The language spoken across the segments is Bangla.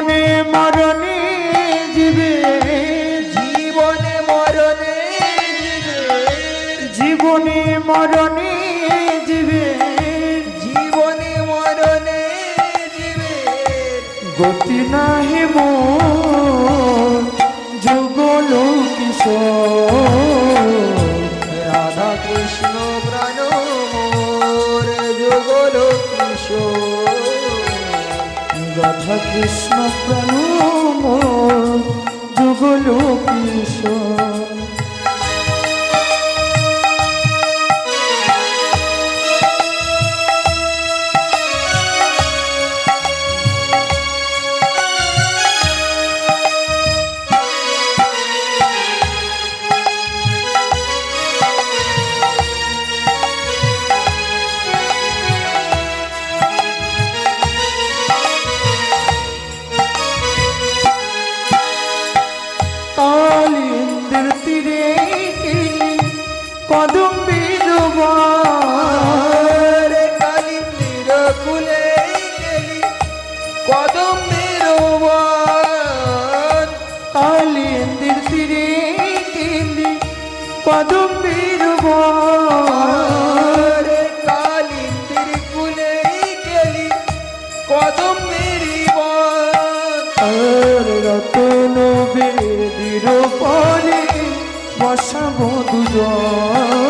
জীবনে মরণে জীবে জীবনে মরণে জীবনে মরণে জীবে জীবনে মরণে জীবের গতি নাহি মোর যুগল কিশোর। রাধা কৃষ্ণ প্রাণ মোর যুগল কিশোর। রাধা কৃষ্ণ প্রাণ মোর যুগল কিশোর কদম বিদুবার রে কালিন্দির কুলে গেলি। কদম মেরোবান কালিন্দের তীরে গেলি। কদম বিদুবার কালিন্দির কুলে গেলি। কদম মেরিবান রতন বেদির পরে বসাবো দুজন।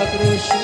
রাধা কৃষ্ণ